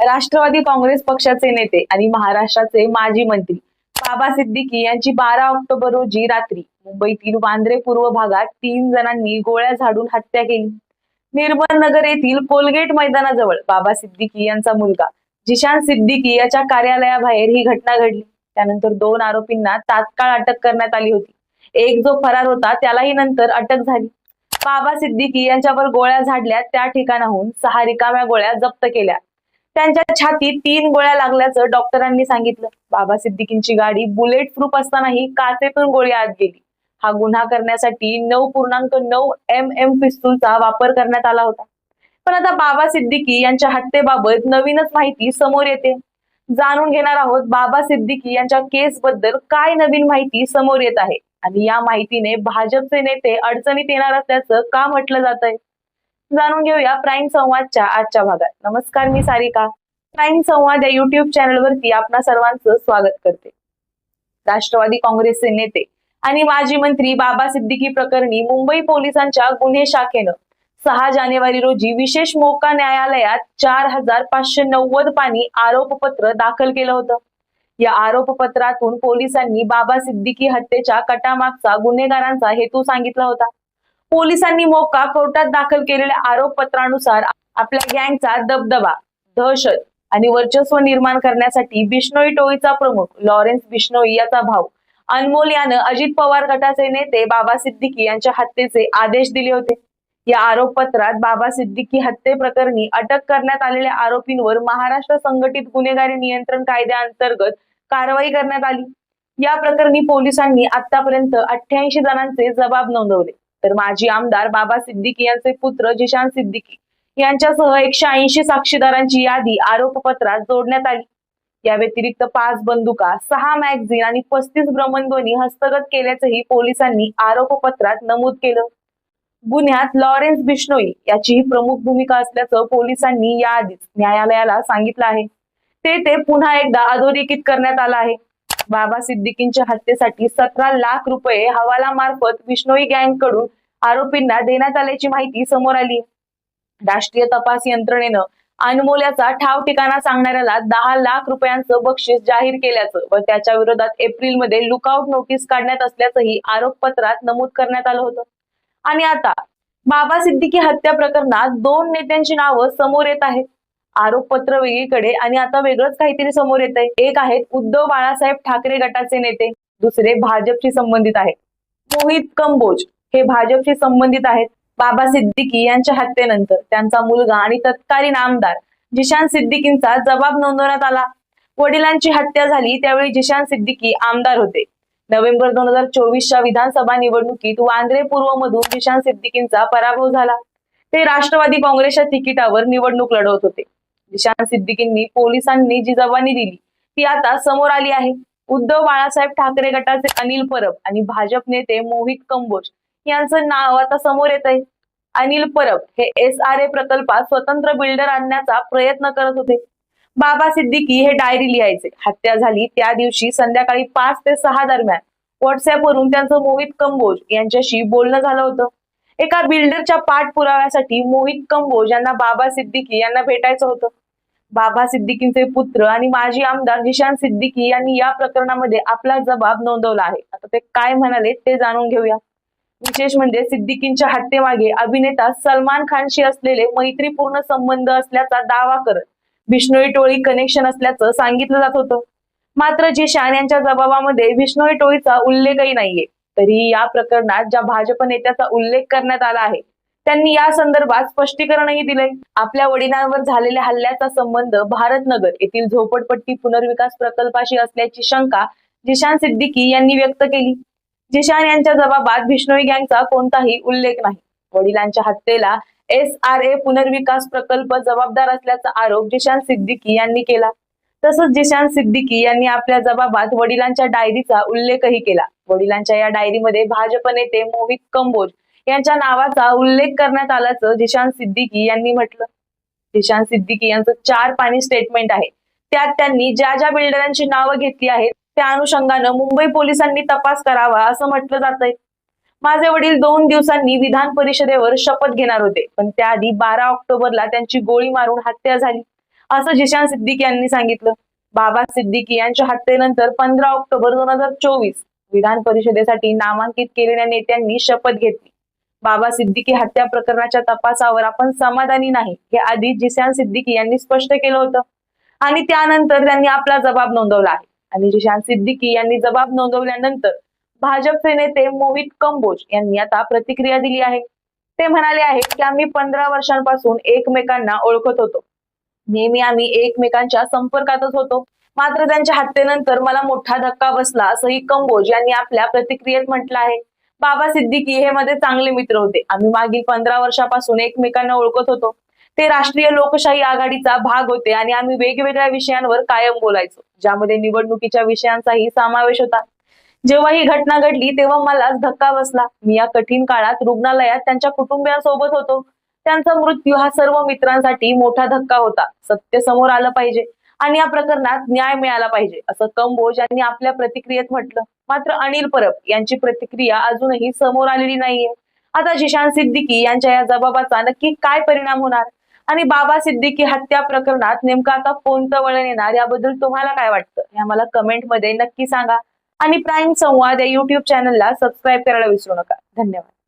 राष्ट्रवादी काँग्रेस पक्षाचे नेते आणि महाराष्ट्राचे माजी मंत्री बाबा सिद्दीकी यांची बारा ऑक्टोबर रोजी रात्री मुंबईतील वांद्रे पूर्व भागात तीन जणांनी गोळ्या झाडून हत्या केली. निर्मल नगर येथील कोलगेट मैदानाजवळ बाबा सिद्दीकी यांचा मुलगा जिशान सिद्दीकी याच्या कार्यालयाबाहेर ही घटना घडली. त्यानंतर दोन आरोपींना तात्काळ अटक करण्यात आली होती. एक जो फरार होता त्यालाही नंतर अटक झाली. बाबा सिद्दीकी यांच्यावर गोळ्या झाडल्या त्या ठिकाणाहून सहा रिकाम्या गोळ्या जप्त केल्या. त्यांच्या छातीत तीन गोळ्या लागल्याचं डॉक्टरांनी सांगितलं. बाबा सिद्दीकींची गाडी बुलेट प्रूफ असतानाही काचेतून गोळी आत गेली. हा गुन्हा करण्यासाठी नऊ पूर्णांक नऊ एम एम पिस्तूलचा वापर करण्यात आला होता. पण आता बाबा सिद्दीकी यांच्या हत्येबाबत नवीनच माहिती समोर येते. जाणून घेणार आहोत बाबा सिद्दीकी यांच्या केस बद्दल काय नवीन माहिती समोर येत आहे. आणि या माहितीने भाजपचे नेते अडचणीत येणार असल्याचं का म्हटलं जात आहे जाणून घेऊया प्राईम संवादच्या आजच्या भागात. नमस्कार मी सारिका. प्राईम संवाद या युट्यूब चॅनलवरती आपणा सर्वांचं स्वागत करते. राष्ट्रवादी काँग्रेसचे नेते आणि माजी मंत्री बाबा सिद्दीकी प्रकरणी मुंबई पोलिसांच्या गुन्हे शाखेनं सहा जानेवारी रोजी विशेष मोका न्यायालयात चार हजार पाचशे नव्वद पाणी आरोपपत्र दाखल केलं होतं. या आरोपपत्रातून पोलिसांनी बाबा सिद्दीकी हत्येच्या कटामागचा गुन्हेगारांचा हेतू सांगितला होता. पोलिसांनी मोका कोर्टात दाखल केलेल्या आरोपपत्रानुसार आपल्या गँगचा दबदबा दहशत आणि वर्चस्व निर्माण करण्यासाठी बिश्नोई टोळीचा प्रमुख लॉरेन्स बिश्नोई याचा भाऊ अनमोल यानं अजित पवार गटाचे नेते बाबा सिद्दीकी यांच्या हत्येचे आदेश दिले होते. या आरोपपत्रात बाबा सिद्दीकी हत्येप्रकरणी अटक करण्यात आलेल्या आरोपींवर महाराष्ट्र संघटित गुन्हेगारी नियंत्रण कायद्याअंतर्गत कारवाई करण्यात आली. या प्रकरणी पोलिसांनी आतापर्यंत अठ्ठ्याऐंशी जणांचे जबाब नोंदवले. तर माजी आमदार बाबा सिद्दीकी यांचे पुत्र जिशान सिद्दीकी यांच्यासह एकशे ऐंशी साक्षीदारांची यादी आरोपपत्रात जोडण्यात आली. या व्यतिरिक्त पाच बंदुका सहा मॅगझिन आणि पस्तीस भ्रमणध्वनी हस्तगत केल्याचंही पोलिसांनी आरोपपत्रात नमूद केलं. गुन्ह्यात लॉरेन्स बिश्नोई याचीही प्रमुख भूमिका असल्याचं पोलिसांनी याआधीच न्यायालयाला सांगितलं आहे. ते ते पुन्हा एकदा अधोरेखित करण्यात आलं आहे. बाबा सिद्दीकींच्या हत्येसाठी सतरा लाख रुपये हवाला मार्फत बिश्नोई गँगकडून आरोपींना देण्यात आल्याची माहिती समोर आली. राष्ट्रीय तपास यंत्रणेनं अनमोल्याचा ठाव ठिकाणा सांगणाऱ्याला दहा लाख रुपयांचं बक्षीस जाहीर केल्याचं व त्याच्या विरोधात एप्रिलमध्ये लुकआउट नोटीस काढण्यात असल्याचंही आरोपपत्रात नमूद करण्यात आलं होतं. आणि आता बाबा सिद्दीकी हत्या प्रकरणात दोन नेत्यांची नावं समोर येत आहेत. आरोपपत्र वेगळीकडे आणि आता वेगळंच काहीतरी समोर येत आहे एक आहेत उद्धव बाळासाहेब ठाकरे गटाचे नेते दुसरे भाजपशी संबंधित आहेत. मोहित कंबोज हे भाजपशी संबंधित आहेत. बाबा सिद्दीकी यांच्या हत्येनंतर त्यांचा मुलगा आणि तत्कालीन आमदार जिशान सिद्दीकींचा जबाब नोंदवण्यात आला. वडिलांची हत्या झाली त्यावेळी जिशान सिद्दीकी आमदार होते. नोव्हेंबर दोन हजार चोवीसच्या विधानसभा निवडणुकीत वांद्रे पूर्व मधून जिशान सिद्दीकींचा पराभव झाला. ते राष्ट्रवादी काँग्रेसच्या तिकिटावर निवडणूक लढवत होते. जिशान सिद्दीकींनी पोलिसांनी जी जबानी दिली ती आता समोर आली आहे. उद्धव बाळासाहेब ठाकरे गटाचे अनिल परब आणि भाजप नेते मोहित कंबोज यांचं नाव आता समोर येत आहे अनिल परब हे एस आर ए प्रकल्पात स्वतंत्र बिल्डर आणण्याचा प्रयत्न करत होते. बाबा सिद्दीकी हे डायरी लिहायचे. हत्या झाली त्या दिवशी संध्याकाळी पाच ते सहा दरम्यान व्हॉट्सअपवरून त्यांचं मोहित कंबोज यांच्याशी बोलणं झालं होतं. एका बिल्डरच्या पाठपुराव्यासाठी मोहित कंबोज यांना बाबा सिद्दीकी यांना भेटायचं होतं. बाबा सिद्दीकींचे पुत्र आणि माजी आमदार निशांत सिद्दीकी यांनी या प्रकरणामध्ये आपला जबाब नोंदवला आहे. आता ते काय म्हणाले ते जाणून घेऊया. विशेष म्हणजे सिद्दीकींच्या हत्येमागे अभिनेता सलमान खानशी असलेले मैत्रीपूर्ण संबंध असल्याचा दावा करत विष्णोई टोळी कनेक्शन असल्याचं सांगितलं जात होतं. मात्र जिशान यांच्या जबाबामध्ये विष्णोई टोळीचा उल्लेखही नाहीये. तरी या प्रकरणात ज्या भाजप नेत्याचा उल्लेख करण्यात आला आहे त्यांनी या संदर्भात स्पष्टीकरणही दिलंय. आपल्या वडिलांवर झालेल्या हल्ल्याचा संबंध भारतनगर येथील झोपडपट्टी पुनर्विकास प्रकल्पाशी असल्याची शंका जिशान सिद्दीकी यांनी व्यक्त केली. जिशान यांच्या जबाबात बिश्नोई गँगचा कोणताही उल्लेख नाही. वडिलांच्या हत्येला एस आर ए पुनर्विकास प्रकल्प जबाबदार असल्याचा आरोप जिशान सिद्दीकी यांनी केला. तसंच जिशान सिद्दीकी यांनी आपल्या जबाबात वडिलांच्या डायरीचा उल्लेखही केला. वडिलांच्या या डायरीमध्ये भाजप नेते मोहित कंबोज यांच्या नावाचा उल्लेख करण्यात आल्याचं जिशान सिद्दीकी यांनी म्हटलं. जिशान सिद्दीकी यांचं चार पाणी स्टेटमेंट आहे. त्यात त्यांनी ज्या ज्या बिल्डरांची नावं घेतली आहेत त्या अनुषंगानं मुंबई पोलिसांनी तपास करावा असं म्हटलं जात आहे माझे वडील दोन दिवसांनी विधान परिषदेवर शपथ घेणार होते पण त्याआधी बारा ऑक्टोबरला त्यांची गोळी मारून हत्या झाली असं जिशान सिद्दीकी यांनी सांगितलं. बाबा सिद्दीकी यांच्या हत्येनंतर पंधरा ऑक्टोबर दोन हजार चोवीस विधान परिषदेसाठी नामांकित केलेल्या नेत्यांनी शपथ घेतली. बाबा सिद्दीकी हत्या प्रकरणाच्या तपासावर आपण समाधानी नाही हे आधी जिशान सिद्दीकी यांनी स्पष्ट केलं होतं. आणि त्यानंतर त्यांनी आपला जबाब नोंदवला आहे. आणि जिशान सिद्दीकी यांनी जबाब नोंदवल्यानंतर भाजपचे नेते मोहित कंबोज यांनी आता प्रतिक्रिया दिली आहे. ते म्हणाले आहेत की आम्ही पंधरा वर्षांपासून एकमेकांना ओळखत होतो. नेहमी आम्ही एकमेकांच्या संपर्कातच होतो. मात्र त्यांच्या हत्येनंतर मला मोठा धक्का बसला असंही कंबोज यांनी आपल्या प्रतिक्रियेत म्हटलं आहे. बाबा सिद्दीकी हे मध्ये चांगले मित्र होते. आम्ही मागील पंधरा वर्षापासून एकमेकांना ओळखत होतो. ते राष्ट्रीय लोकशाही आघाडीचा भाग होते आणि आम्ही वेगवेगळ्या विषयांवर कायम बोलायचो. ज्यामध्ये निवडणुकीच्या विषयांचाही समावेश होता. जेव्हा ही घटना घडली तेव्हा मलाच धक्का बसला. मी या कठीण काळात रुग्णालयात त्यांच्या कुटुंबियांसोबत होतो. त्यांचा मृत्यू हा सर्व मित्रांसाठी मोठा धक्का होता. सत्य समोर आलं पाहिजे आणि या प्रकरणात न्याय मिळाला पाहिजे असं कंबोज यांनी आपल्या प्रतिक्रियेत म्हटलं. मात्र अनिल परब यांची प्रतिक्रिया अजूनही समोर आलेली नाहीये. आता जिशान सिद्दीकी यांच्या या जबाबाचा नक्की काय परिणाम होणार? आणि बाबा सिद्दीकी हत्या प्रकरणात नेमकं आता कोणतं वळण येणार? याबद्दल तुम्हाला काय वाटतं? हे आम्हाला कमेंटमध्ये नक्की सांगा. आणि प्राईम संवाद या युट्यूब चॅनलला सबस्क्राईब करायला विसरू नका. धन्यवाद.